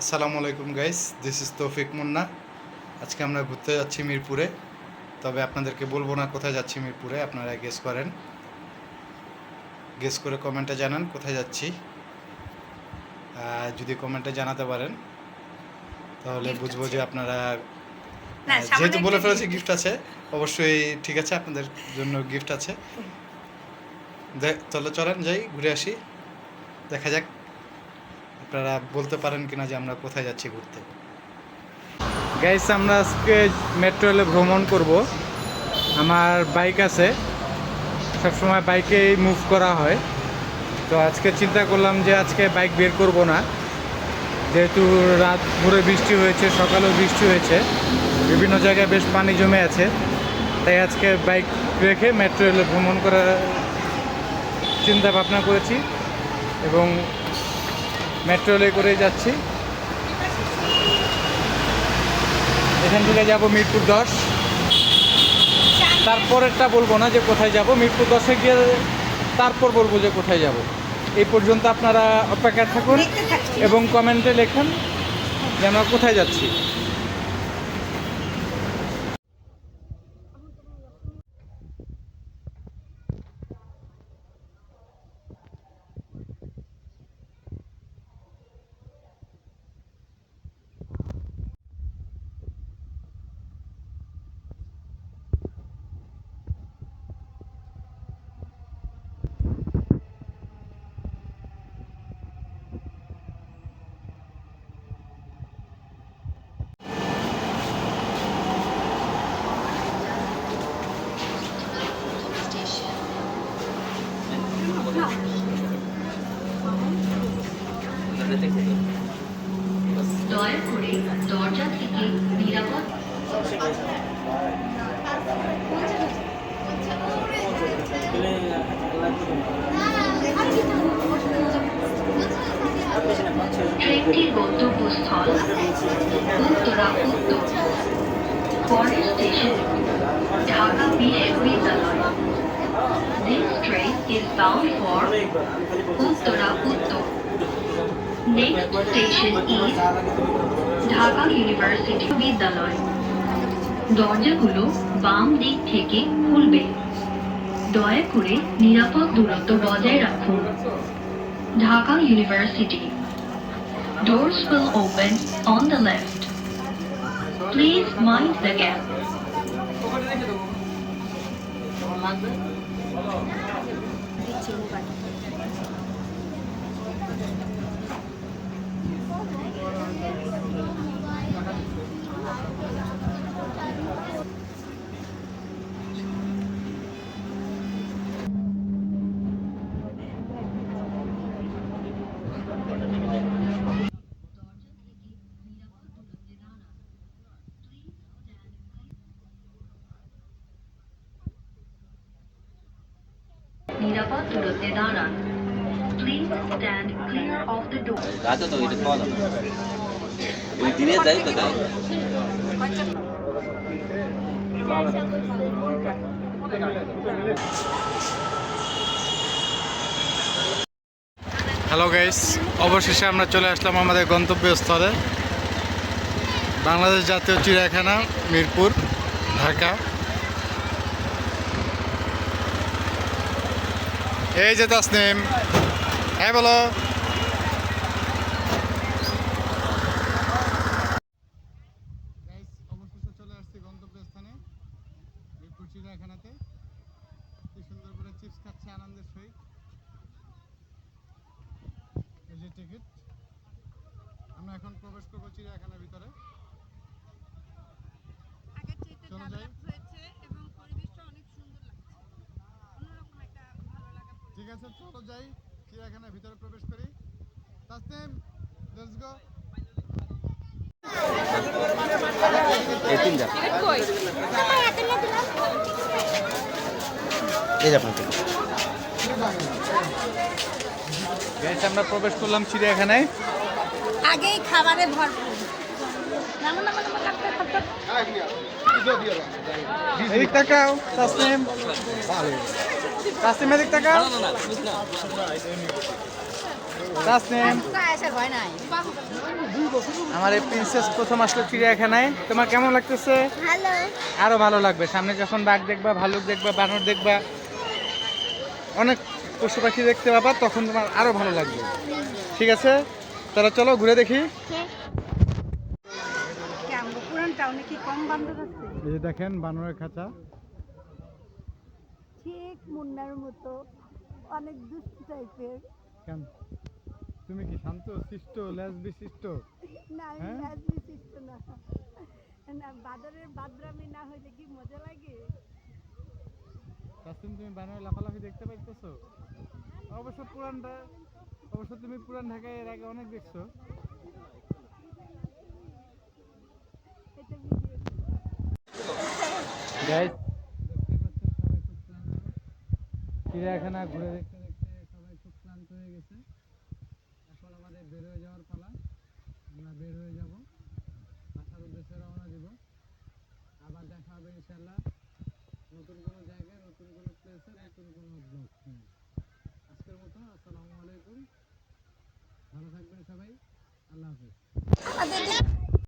আসসালামু আলাইকুম guys this is তৌফিক মুন্না আজকে আমরা ঘুরতে যাচ্ছি মিরপুরে তবে আপনাদেরকে বলব না কোথায় যাচ্ছি মিরপুরে আপনারা গেস করেন। গেস করে কমেন্টে জানান কোথায় যাচ্ছি। যদি কমেন্টে জানাতে পারেন তাহলে বুঝব যে আপনারা যেহেতু বলে ফেলেছি গিফট আছে অবশ্যই ঠিক আছে আপনাদের জন্য গিফট আছে। তাহলে চলেন যাই ঘুরে আসি। দেখা যাক আপনারা বলতে পারেন কিনা যে আমরা কোথায় যাচ্ছি ঘুরতে? গাইস আমরা আজকে মেট্রো রেলে ভ্রমণ করব। আমার বাইক আছে। সবসময় বাইকেই মুভ করা হয়। তো আজকে চিন্তা করলাম যে আজকে বাইক বের করব না। যেহেতু রাত ভোরে বৃষ্টি হয়েছে, সকালেও বৃষ্টি হয়েছে। বিভিন্ন জায়গায় বেশ পানি জমে আছে। তাই আজকে বাইক রেখে মেট্রো রেলে ভ্রমণ করার চিন্তা ভাবনা করেছি। এবং মেট্রো রেলে করে যাচ্ছি। এখান থেকে যাব মিরপুর দশ। তারপরেরটা বলব না যে কোথায় যাব। মিরপুর দশে গিয়ে তারপর বলব যে কোথায় যাব। এই পর্যন্ত আপনারা অপেক্ষা থাকুন এবং কমেন্টে লেখুন যে আমরা কোথায় যাচ্ছি। দরজা থেকে ট্রেনটির গন্তব্যস্থল উত্তরা উত্তর পরের স্টেশন ঢাকা বিশ্ববিদ্যালয় This train is bound for Uttara উত্তর Next station is Dhaka University বিদ্যালয় দরজাগুলো বাম দিক থেকে খুলবে। দয়া করে নিরাপদ দূরত্ব বজায় রাখুন। Dhaka University Doors will open on the left. Please mind the gap. দিচ্ছি নিরাপদ দূরত্বে দাঁড়ান। Please stand clear of the door. রাতে তো এটা খাওয়া যাবে ওই দিনে যাই তো যাই হ্যালো গাইস অবশেষে আমরা চলে আসলাম আমাদের গন্তব্যস্থলে। বাংলাদেশ জাতীয় চিড়িয়াখানা মিরপুর ঢাকা। এই যে তাসনিম। হ্যাঁ বলো। চলে আসছি গন্তব্যস্থানে চিড়িয়াখানাতে কি সুন্দর করে চিপস খাচ্ছে আনন্দের সহিত। এই যে টিকিট আমরা এখন প্রবেশ করব চিড়িয়াখানার ভিতরে। চাইতে যাই। ডেভেলপ হয়েছে এবং পরিবেশটা অনেক সুন্দর লাগছে অন্যরকম একটা ভালো লাগা পরিবেশ। ঠিক আছে চলো যাই চিড়িয়াখানার ভিতরে প্রবেশ করি। তাসনিম লেটস গো আমরা প্রবেশ করলাম চিড়িয়াখানায়। আগেই খাবারে ভরপুর। এদিক তাকাও তাসনিম। তাসনিম এদিক তাকাও। তাসনিম। আমার এই প্রিন্সেস প্রথম আসলো চিড়িয়াখানায়। তোমার কেমন লাগতেছে? আরও ভালো লাগবে। সামনে যখন বাঘ দেখবা ভালুক দেখবা বানর দেখবা অনেক পশু পাখি দেখতে পাবা তখন তোমার আরও ভালো লাগবে। ঠিক আছে? তাহলে চলো ঘুরে দেখি। পুরান টাউনে কি কম আছে? এই যে দেখেন বানরের খাঁচা। ঠিক মুন্নার মতো অনেক দুষ্ট টাইপের। কেন? তুমি কি শান্ত শিষ্ট লেজ বিশিষ্ট না আমি হ্যাঁ? বিশিষ্ট না। না বাদরের বাদরামি না হইলে কি মজা লাগে? কাসিম তুমি বানরের লাফালাফি দেখতে পাইতেছো? অবশ্য পুরানটা অবশ্য তুমি পুরান ঢাকায় এর আগে অনেক দেখছ এটা ভিডিও গাইস চিড়িয়াখানা ঘুরে দেখতে দেখতে সবাই খুব ক্লান্ত হয়ে গেছে। এখন আমাদের বের হয়ে যাওয়ার পালা। আমরা বের হয়ে যাব। বাসার উদ্দেশ্যে রওনা দিব। আবার দেখা হবে ইনশাল্লাহ নতুন কোনো জায়গায়, নতুন কোনো প্লেসে নতুন কোনো ব্লগ আজকের মতো, আসসালামু আলাইকুম। ভালো থাকবেন সবাই। আল্লাহ হাফিজ।